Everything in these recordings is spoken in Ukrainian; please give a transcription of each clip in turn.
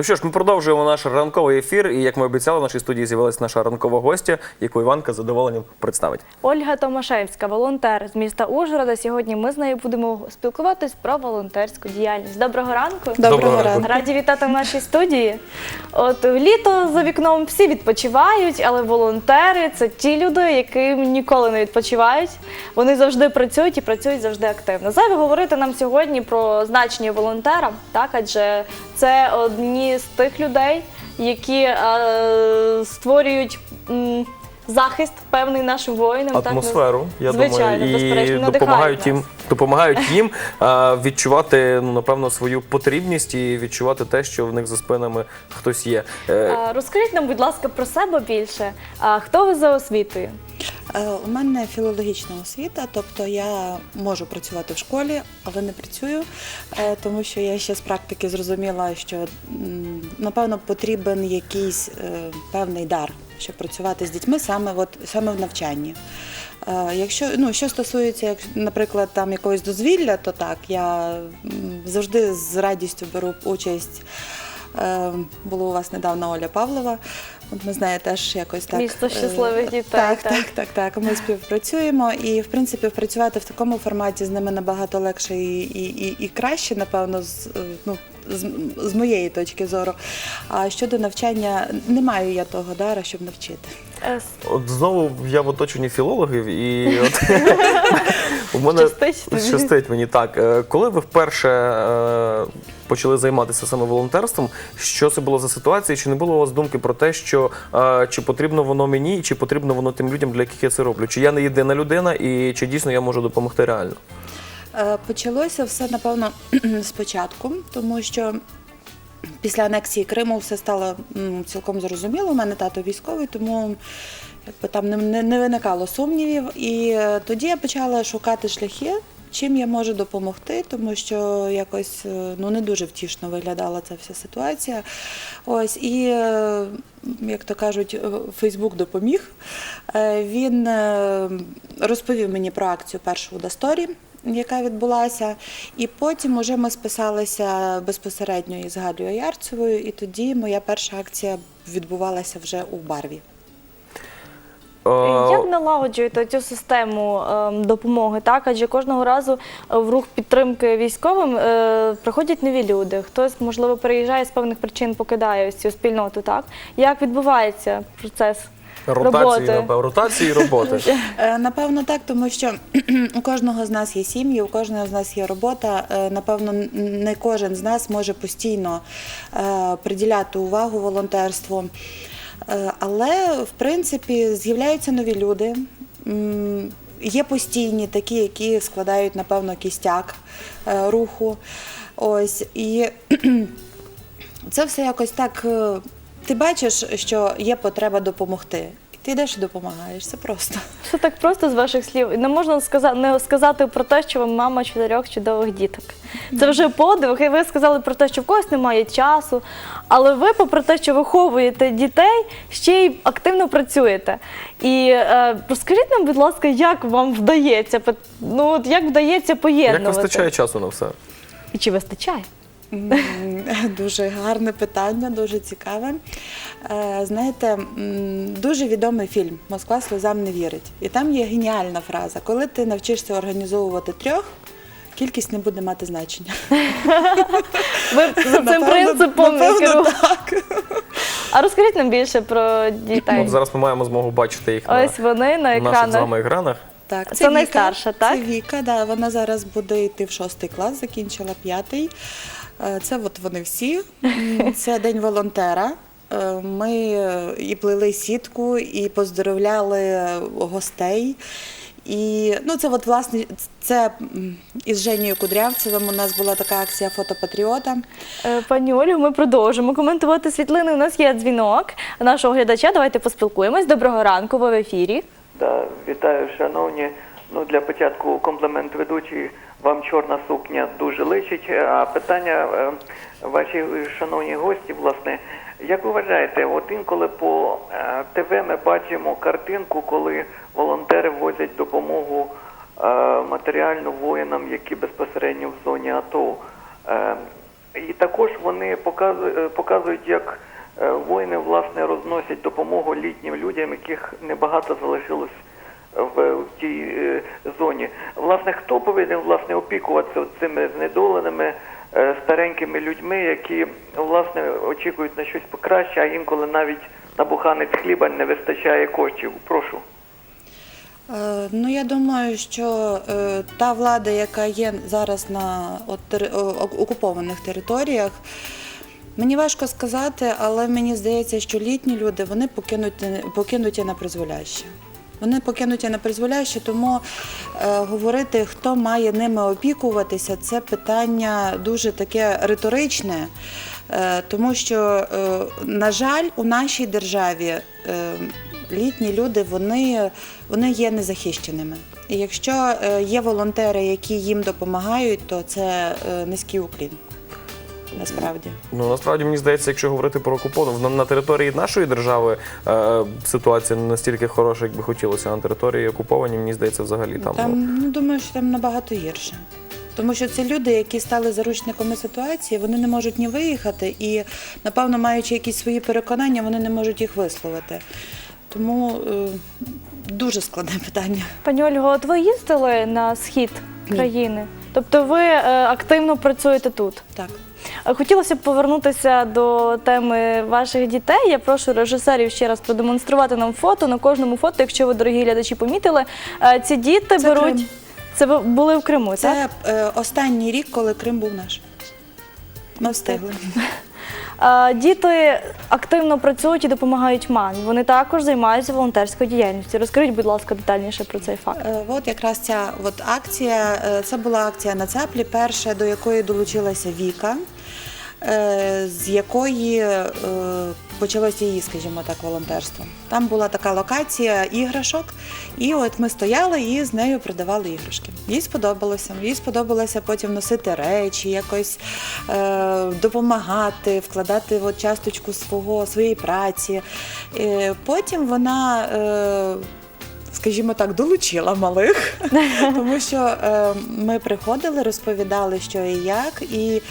Ну що ж, ми продовжуємо наш ранковий ефір. І як ми обіцяли, в нашій студії з'явилася наша ранкова гостя, яку Іванка з задоволенням представить. Ольга Томашевська, волонтер з міста Ужгорода. Сьогодні ми з нею будемо спілкуватись про волонтерську діяльність. Доброго ранку. Доброго Доброго ранку. ранку. Раді вітати в нашій студії. От літо за вікном всі відпочивають, але волонтери це ті люди, які ніколи не відпочивають. Вони завжди працюють і працюють завжди активно. Зайве говорити нам сьогодні про значення волонтера, так адже це одні з тих людей, які е, створюють. м, Захист певний нашим воїнам, так, Атмосферу, я звичайно, думаю, і допомагають їм, допомагають їм е, відчувати ну, напевно свою потрібність і відчувати те, що в них за спинами хтось є. Е, Розкажіть нам, будь ласка, про себе більше. А, Хто ви за освітою? Е, У мене філологічна освіта, тобто я можу працювати в школі, але не працюю, е, тому що я ще з практики зрозуміла, що напевно потрібен якийсь е, певний дар, щоб працювати з дітьми саме, от, саме в навчанні. Якщо ну що стосується, як, наприклад, там якогось дозвілля, то так я завжди з радістю беру участь. Було у вас недавно Оля Павлова. От ми з нею теж якось так Місто е, щасливих дітей, Так, так. так, так, так. Ми співпрацюємо, і в принципі працювати в такому форматі з ними набагато легше і, і, і, і краще, напевно, з, е, ну, з, з моєї точки зору. А щодо навчання, не маю я того дара, щоб навчити. От знову я в оточенні філологів, і от у мене Щастить тобі. щастить мені так. Е, Коли ви вперше е, почали займатися саме волонтерством, що це було за ситуація? Чи не було у вас думки про те, що е, чи потрібно воно мені, і чи потрібно воно тим людям, для яких я це роблю? Чи я не єдина людина, і чи дійсно я можу допомогти реально? Е, Почалося все, напевно, спочатку, тому що після анексії Криму все стало цілком зрозуміло. У мене тато військовий, тому якби, там не, не, виникало сумнівів. І е, тоді я почала шукати шляхи. Чим я можу допомогти, тому що якось е, ну не дуже втішно виглядала ця вся ситуація. Ось і як то кажуть, Фейсбук допоміг. Він розповів мені про акцію першу Дасторі, яка відбулася. І потім уже ми списалися безпосередньо із Галею Ярцевою, і тоді моя перша акція відбувалася вже у Барві. Е, Як налагоджуєте цю систему ем, допомоги? Так, адже кожного разу е, в рух підтримки військовим е, приходять нові люди. Хтось, можливо, переїжджає з певних причин, покидає ось цю спільноту. Так як відбувається процес Ротації, роботи? напевно, ротації і роботи. Е, Напевно, так, тому що у кожного з нас є сім'ї, у кожного з нас є робота. Е, Напевно, н- не кожен з нас може постійно е, приділяти увагу волонтерству. Е, Але, в принципі, з'являються нові люди. М, Є постійні такі, які складають, напевно, кістяк е, руху. Ось і це все якось так. е, Ти бачиш, що є потреба допомогти. Ти йдеш і допомагаєш. Це просто. Все так просто з ваших слів. Не можна сказати, не сказати про те, що ви мама чотирьох чудових діток. Це вже подвиг. І ви сказали про те, що в когось немає часу. Але ви, попри те, що виховуєте дітей, ще й активно працюєте. І е, розкажіть нам, будь ласка, як вам вдається? Ну от як вдається Як поєднувати? вистачає часу на все? І чи вистачає? Дуже гарне питання, дуже цікаве. Е, Знаєте, дуже відомий фільм Москва сльозам не вірить. І там є геніальна фраза: коли ти навчишся організовувати трьох, кількість не буде мати значення. Ви за цим Напевно- принципом напевно, так. А розкажіть нам більше про дітей. От зараз ми маємо змогу бачити їх на Ось вони на наших з екранах. вами екранах. Так, Це найстарша, так? Це Віка, да, вона зараз буде йти в шостий клас, закінчила п'ятий. Е, Це от вони всі. Це день волонтера. Е, Ми е, і плели сітку, і поздоровляли гостей. І ну, це от власне це із Женією Кудрявцевим. У нас була така акція фотопатріота. Пані Олю, ми продовжимо коментувати світлини. У нас є дзвінок нашого глядача. Давайте поспілкуємось. Доброго ранку, ви в ефірі. Да, вітаю, шановні. Ну, для початку комплімент ведучий. Вам чорна сукня дуже личить. А питання е, вашій шановній гості, власне, як ви вважаєте, от інколи по е, ТВ ми бачимо картинку, коли волонтери возять допомогу е, матеріальну воїнам, які безпосередньо в зоні АТО. Е, І також вони показують, е, як е, воїни власне розносять допомогу літнім людям, яких небагато залишилось в, в тій е, зоні. Власне, хто повинен власне опікуватися цими знедоленими е, старенькими людьми, які власне очікують на щось покраще, а інколи навіть на буханець хліба не вистачає коштів. Прошу. Е, Ну, я думаю, що е, та влада, яка є зараз на окупованих територіях, мені важко сказати, але мені здається, що літні люди вони покинуті, покинуті на призволяще. Вони покинуті на призволяще, тому е, говорити, хто має ними опікуватися, це питання дуже таке риторичне, е, тому що, е, на жаль, у нашій державі літні люди вони, вони є незахищеними. І якщо є волонтери, які їм допомагають, то це низький уклін. Насправді. Ну насправді мені здається, якщо говорити про окуповану, на, на території нашої держави е, ситуація не настільки хороша, як би хотілося. На території окуповані, мені здається, взагалі там. ну, Там ну, думаю, що там набагато гірше. Тому що це люди, які стали заручниками ситуації, вони не можуть ні виїхати, і, напевно, маючи якісь свої переконання, вони не можуть їх висловити. Тому е, дуже складне питання. Пані Ольго, от ви їздили на схід Ні. країни? Тобто ви е, активно працюєте тут? Так. Е, Хотілося б повернутися до теми ваших дітей. Я прошу режисерів ще раз продемонструвати нам фото. На кожному фото, якщо ви, дорогі глядачі, помітили, е, ці діти Це беруть. Крим. Це були в Криму, так? Це е, останній рік, коли Крим був наш. Ми встигли. Е, Діти активно працюють і допомагають мамі. Вони також займаються волонтерською діяльністю. Розкажіть, будь ласка, детальніше про цей факт. От якраз ця от акція, це була акція на цеплі, перша, до якої долучилася Віка, з якої е, почалося її, скажімо так, волонтерство. Там була така локація іграшок, і от ми стояли і з нею продавали іграшки. Їй сподобалося. Їй сподобалося потім носити речі, якось е, допомагати, вкладати от часточку свого, своєї праці. Е, потім вона. Е, скажімо так, долучила малих, тому що е, ми приходили, розповідали, що і як, і,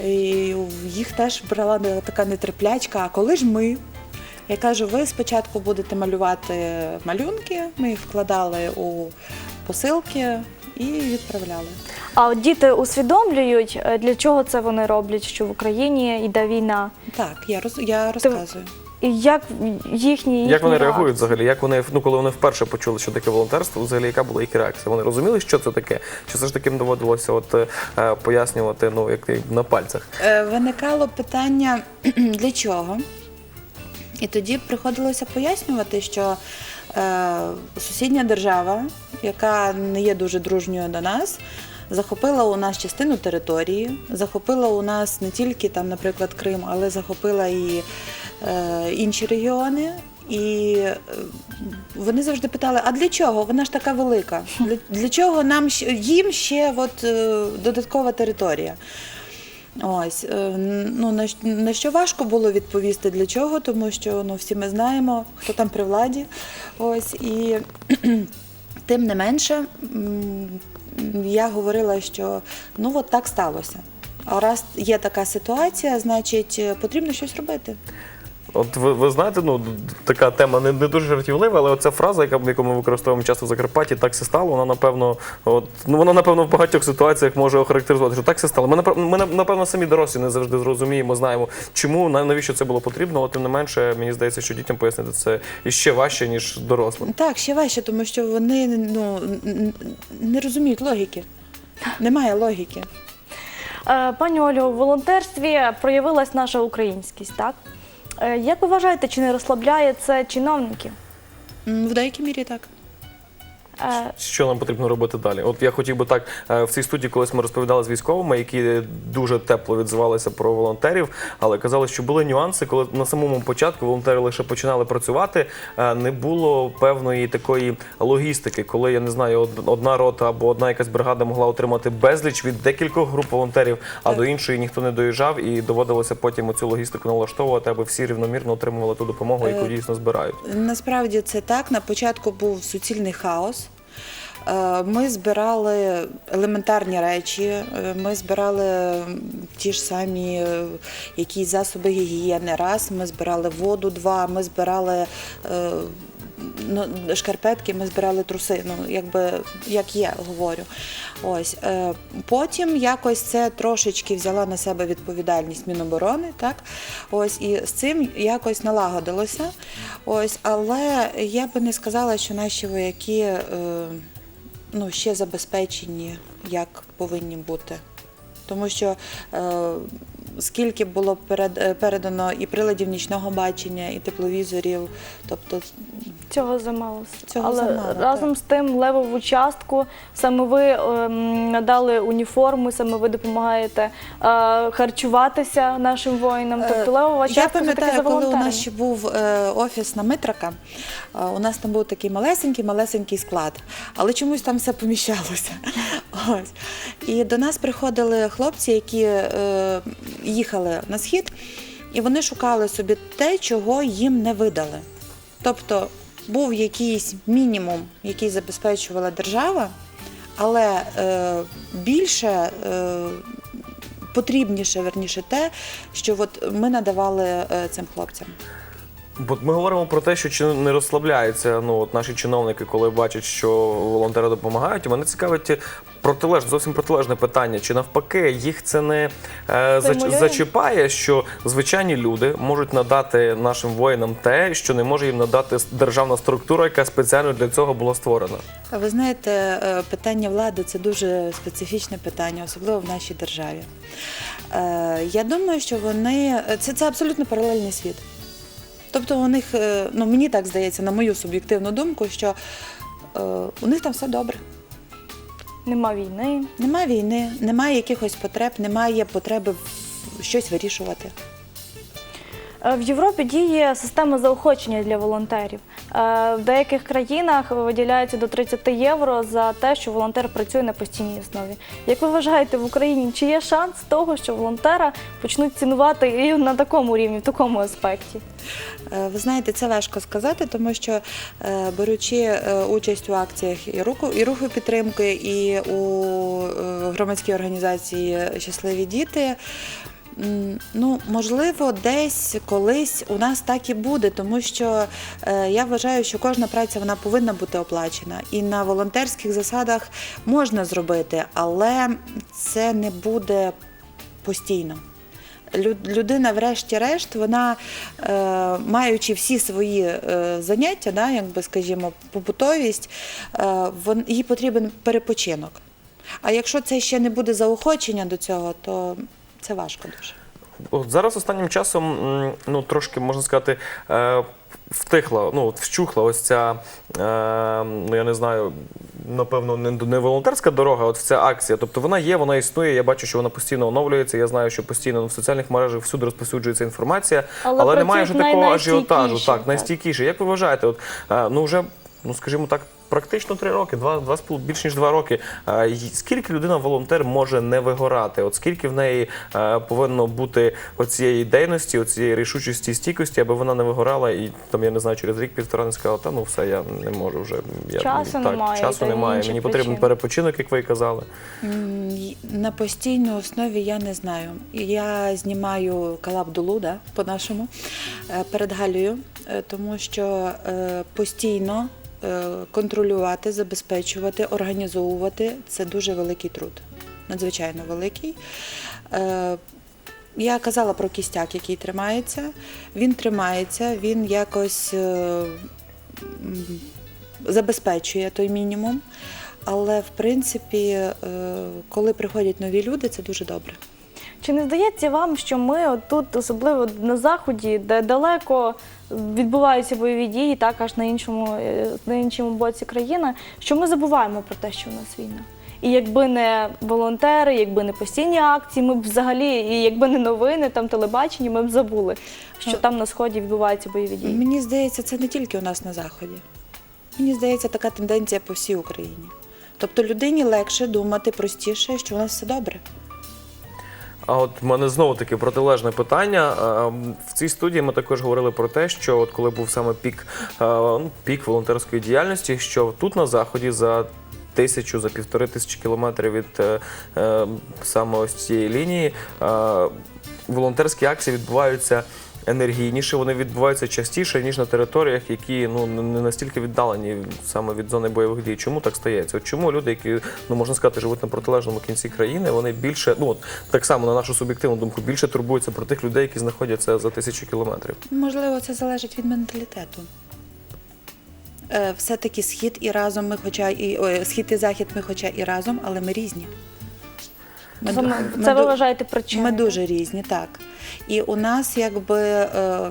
і їх теж брала така нетерплячка. А коли ж ми? Я кажу, ви спочатку будете малювати малюнки, ми їх вкладали у посилки і відправляли. А от діти усвідомлюють, е, для чого це вони роблять, що в Україні йде війна. Так, я роз я розказую. І як їхні Як вони їхні реагують реакції? взагалі? Як вони ну коли вони вперше почули, що таке волонтерство, взагалі яка була їх реакція? Вони розуміли, що це таке? Чи все ж таки їм доводилося от е, пояснювати ну як на пальцях? Е, Виникало питання для чого? І тоді приходилося пояснювати, що е, сусідня держава, яка не є дуже дружньою до нас, захопила у нас частину території, захопила у нас не тільки там, наприклад, Крим, але захопила і е, інші регіони. І е, вони завжди питали: а для чого? Вона ж така велика. Для, чого нам їм ще от, е, додаткова територія? Ось е, ну на, на що важко було відповісти для чого, тому що ну всі ми знаємо, хто там при владі. Ось і тим не менше, я говорила, що ну от так сталося. А раз є така ситуація, значить е, потрібно щось робити. От ви, ви знаєте, ну така тема не, не дуже жартівлива, але оця фраза, яка яку ми використовуємо часто в Закарпатті, так все стало. Вона напевно, от ну вона напевно в багатьох ситуаціях може охарактеризувати, що так все стало. Ми напевно, ми напевно самі дорослі не завжди зрозуміємо, знаємо, чому навіщо це було потрібно, але тим не менше, мені здається, що дітям пояснити це іще важче ніж дорослим. Так, ще важче, тому що вони ну не розуміють логіки. Немає логіки. Е, Пані Олю, в волонтерстві проявилась наша українськість, так? Е, Як ви вважаєте, чи не розслабляє це чиновників? В деякій мірі так. Е, Що нам потрібно робити далі? От я хотів би так е, в цій студії, колись ми розповідали з військовими, які дуже тепло відзивалися про волонтерів, але казали, що були нюанси, коли на самому початку волонтери лише починали працювати, е, не було певної такої логістики, коли я не знаю, одна рота або одна якась бригада могла отримати безліч від декількох груп волонтерів, а Так. до іншої ніхто не доїжджав, і доводилося потім цю логістику налаштовувати, аби всі рівномірно отримували ту допомогу, яку дійсно збирають. Насправді це так. На початку був суцільний хаос. Е, Ми збирали елементарні речі, е, ми збирали ті ж самі е, якісь засоби гігієни. Раз, ми збирали воду, два, ми збирали. Ну, шкарпетки, ми збирали труси, ну якби як є, говорю. Ось потім якось це трошечки взяла на себе відповідальність Міноборони, так ось і з цим якось налагодилося. Ось, але я би не сказала, що наші вояки ну, ще забезпечені, як повинні бути. Тому що е, скільки було е, передано і приладів нічного бачення, і тепловізорів, тобто Цього замало. Цього Але замало, разом з тим левову частку саме ви ем, надали уніформу, саме ви допомагаєте е, харчуватися нашим воїнам. Е, Тобто левова Я частка таки пам'ятаю, коли у нас ще був е, офіс на Митрака, у нас там був такий малесенький, малесенький склад, але чомусь там все поміщалося. Ось. І до нас приходили хлопці, які е, їхали на схід, і вони шукали собі те, чого їм не видали. Тобто був якийсь мінімум, який забезпечувала держава, але е, більше. Е, Потрібніше, верніше, те, що от ми надавали е, цим хлопцям. Бо ми говоримо про те, що чи не розслабляються ну, от наші чиновники, коли бачать, що волонтери допомагають. І мене цікавить протилежне, зовсім протилежне питання. Чи навпаки їх це не е, зач- зачіпає, що звичайні люди можуть надати нашим воїнам те, що не може їм надати державна структура, яка спеціально для цього була створена? А Ви знаєте, е, питання влади це дуже специфічне питання, особливо в нашій державі. Е, Я думаю, що вони це, це абсолютно паралельний світ. Тобто у них, е, ну мені так здається, на мою суб'єктивну думку, що е, у них там все добре. Нема війни. Немає війни, немає якихось потреб, немає потреби в- щось вирішувати. Е, В Європі діє система заохочення для волонтерів. Е, В деяких країнах виділяється до 30 євро за те, що волонтер працює на постійній основі. Як ви вважаєте, в Україні чи є шанс того, що волонтера почнуть цінувати і на такому рівні, в такому аспекті? Е, Ви знаєте, це важко сказати, тому що беручи участь у акціях і руху, і руху підтримки, і у громадській організації Щасливі діти. Ну, можливо, десь колись у нас так і буде, тому що е, я вважаю, що кожна праця вона повинна бути оплачена. І на волонтерських засадах можна зробити, але це не буде постійно. Людина, врешті-решт, вона, е, маючи всі свої е, заняття, да, якби скажімо, побутовість, е, вон, їй потрібен перепочинок. А якщо це ще не буде заохочення до цього, то це важко дуже. От зараз останнім часом ну трошки можна сказати. Е, Втихла, ну от вщухла ось ця, е, ну я не знаю, напевно, не, не волонтерська дорога, от ця акція. Тобто вона є, вона існує. Я бачу, що вона постійно оновлюється. Я знаю, що постійно в соціальних мережах всюди розповсюджується інформація, Але але, немає вже такого ажіотажу. Так, так. найстійкіше. Як ви вважаєте, от е, ну вже ну скажімо так. Практично три роки, два, два більш ніж два роки. Й- Скільки людина волонтер може не вигорати? От скільки в неї е, повинно бути оцієї ідейності, оцієї рішучості стійкості, аби вона не вигорала і там я не знаю, через рік півтора не сказала, та ну все, я не можу вже. Я, Часу немає, часу немає. Мені потрібен причин. перепочинок, як ви казали. На постійній основі я не знаю. Я знімаю калабдулу, да, по-нашому, е, перед Галею, е, тому що постійно контролювати, забезпечувати, організовувати це дуже великий труд, надзвичайно великий. Е, Я казала про кістяк, який тримається. Він тримається, він якось е, забезпечує той мінімум. Але в принципі, е, коли приходять нові люди, це дуже добре. Чи не здається вам, що ми от тут, особливо на заході, де далеко відбуваються бойові дії, так аж на іншому е, на іншому боці країни, що ми забуваємо про те, що в нас війна? І якби не волонтери, якби не постійні акції, ми б взагалі, і якби не новини, там телебачення, ми б забули, що Ну, там на сході відбуваються бойові дії. Мені здається, це не тільки у нас на заході. Мені здається, така тенденція по всій Україні. Тобто людині легше думати простіше, що у нас все добре. А от в мене знову таки протилежне питання. Е, В цій студії ми також говорили про те, що от коли був саме пік, е, ну, пік волонтерської діяльності, що тут на заході за тисячу, за півтори тисячі кілометрів від е, саме ось цієї лінії. Волонтерські акції відбуваються. Енергійніше вони відбуваються частіше ніж на територіях, які ну не настільки віддалені саме від зони бойових дій. Чому так стається? От чому люди, які ну можна сказати, живуть на протилежному кінці країни, вони більше, ну от так само на нашу суб'єктивну думку, більше турбуються про тих людей, які знаходяться за тисячу кілометрів. Можливо, це залежить від менталітету. Е, Все-таки схід і разом ми, хоча і ой, схід і захід ми, хоча і разом, але ми різні. Ми ду- ми це ви вважаєте причиною? Ми дуже різні, так. І у нас якби. Е,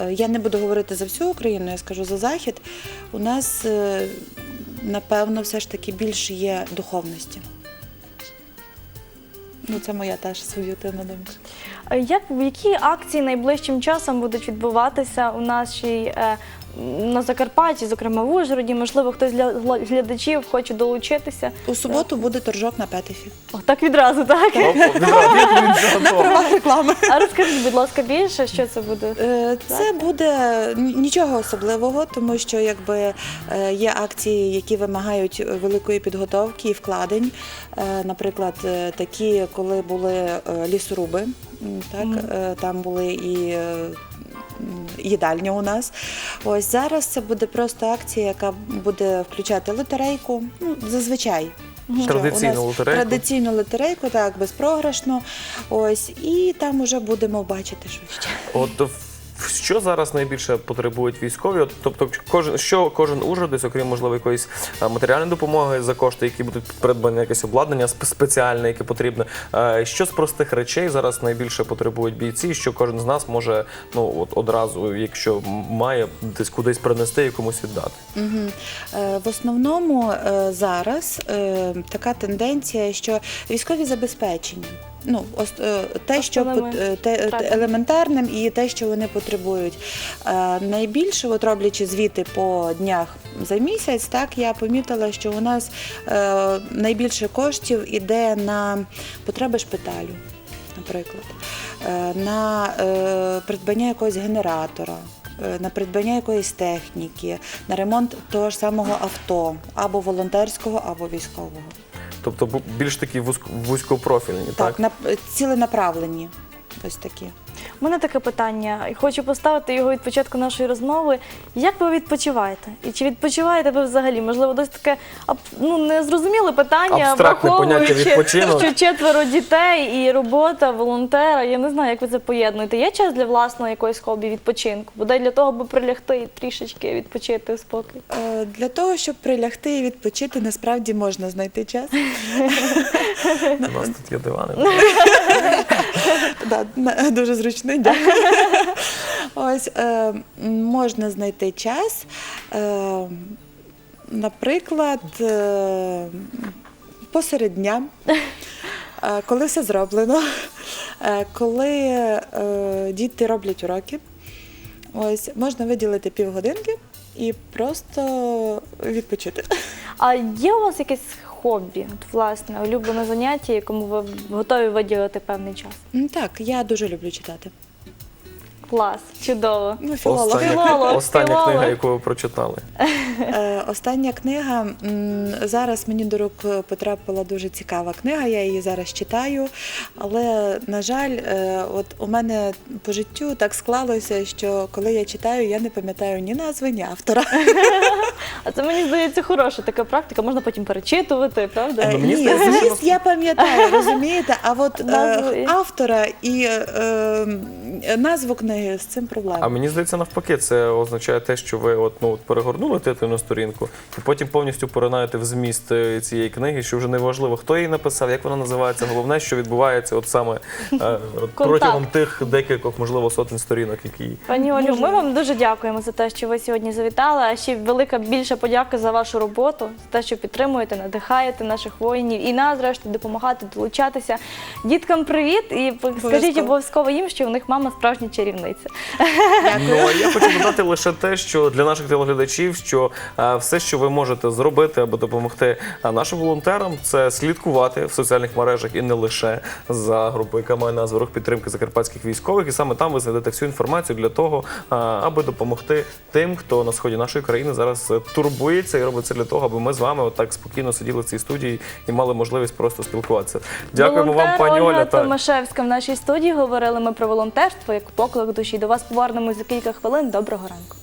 е, я не буду говорити за всю Україну, я скажу за захід. У нас, е, напевно, все ж таки більше є духовності. Ну, це моя теж суб'єктивна думка. Е, Як які акції найближчим часом будуть відбуватися у нашій е, на Закарпатті, зокрема в Ужгороді? Можливо, хтось для гла- глядачів хоче долучитися. У суботу буде торжок на Петефі. О, так відразу, так? На правах реклами. А розкажіть, будь ласка, більше, що це буде? Е, Це буде н- нічого особливого, тому що якби е, є акції, які вимагають великої підготовки і вкладень. Е, Наприклад, е, такі, коли були е, лісоруби, так е, там були і. е, Їдальня у нас. Ось зараз це буде просто акція, яка буде включати лотерейку. Ну, зазвичай. Традиційну у нас лотерейку. Традиційну лотерейку, так, безпрограшну. Ось, і там вже будемо бачити, що ще. От в- що зараз найбільше потребують військові? От, тобто, кожен що кожен ужгородець, окрім можливо якоїсь матеріальної допомоги за кошти, які будуть придбані, якесь обладнання спеціальне, яке потрібне. е, Що з простих речей зараз найбільше потребують бійці? Що кожен з нас може ну от одразу, якщо має десь кудись принести і комусь віддати? Е, В основному е, зараз е, така тенденція, що військові забезпечені. Ну, ос- е, те, що Основними пот- е, те, те- елементарним і те, що вони потребують. Е, Найбільше, от роблячи звіти по днях за місяць, так я помітила, що у нас е, найбільше коштів іде на потреби шпиталю, наприклад, Е, на е, придбання якогось генератора. е, На придбання якоїсь техніки, на ремонт того ж самого авто, або волонтерського, або військового. Тобто бу- більш такі вузько- вузькопрофільні, так? Так, на ціленаправлені. Ось такі. У мене таке питання, і хочу поставити його від початку нашої розмови. Як ви відпочиваєте? І чи відпочиваєте ви взагалі? Можливо, досить таке ну, незрозуміле питання, Абстрактне поняття враховуючи, відпочинок. що четверо дітей і робота волонтера. Я не знаю, як ви це поєднуєте. Є час для власного якоїсь хобі відпочинку? Бодай для того, аби прилягти і трішечки відпочити спокій. Е, Для того, щоб прилягти і відпочити, насправді можна знайти час. У нас тут є дивани. Дуже зручний, дякую. Ось е, можна знайти час. Е, наприклад, е, посеред дня, е, коли все зроблено, е, коли е, діти роблять уроки, ось можна виділити півгодинки і просто відпочити. А є у вас якесь хобі, от, власне, улюблене заняття, якому ви готові виділити певний час? М, Так, я дуже люблю читати. Клас, чудово. Ну, філолог. Остання, Філолог, остання філолог. книга, яку ви прочитали. Е, Остання книга м, зараз мені до рук потрапила дуже цікава книга. Я її зараз читаю. Але на жаль, е, от у мене по життю так склалося, що коли я читаю, я не пам'ятаю ні назви, ні автора. А це мені здається хороша така практика, можна потім перечитувати, правда? Е, Ну, мені Ні, здається, що зміст я пам'ятаю, розумієте? А от Назви. е, автора і е, е, назву книги з цим проблема. А мені здається, навпаки, це означає те, що ви от, ну, от перегорнули титульну сторінку, і потім повністю поринаєте в зміст е, цієї книги, що вже не важливо, хто її написав, як вона називається. Головне, що відбувається от саме е, от протягом тих декількох, можливо, сотень сторінок, які Пані Олю, ми вам дуже дякуємо за те, що ви сьогодні завітали. А ще велика більша подяка за вашу роботу, за те, що підтримуєте, надихаєте наших воїнів і нас, зрештою, допомагати долучатися. Діткам привіт і скажіть Обов'язково. їм, що у них мама справжня чарівниця. Таємниця. Ну а я хочу додати лише те, що для наших телеглядачів, що е, все, що ви можете зробити, аби допомогти е, нашим волонтерам, це слідкувати в соціальних мережах і не лише за групою, яка має назву рух підтримки закарпатських військових. І саме там ви знайдете всю інформацію для того, е, аби допомогти тим, хто на сході нашої країни зараз е, турбується і робить це для того, аби ми з вами отак спокійно сиділи в цій студії і мали можливість просто спілкуватися. Дякуємо вам, Волонтер пані Ольга Оля. Так. Томашевська в нашій студії. Говорили ми про волонтерство як поклик душі. До вас повернемось за кілька хвилин. Доброго ранку.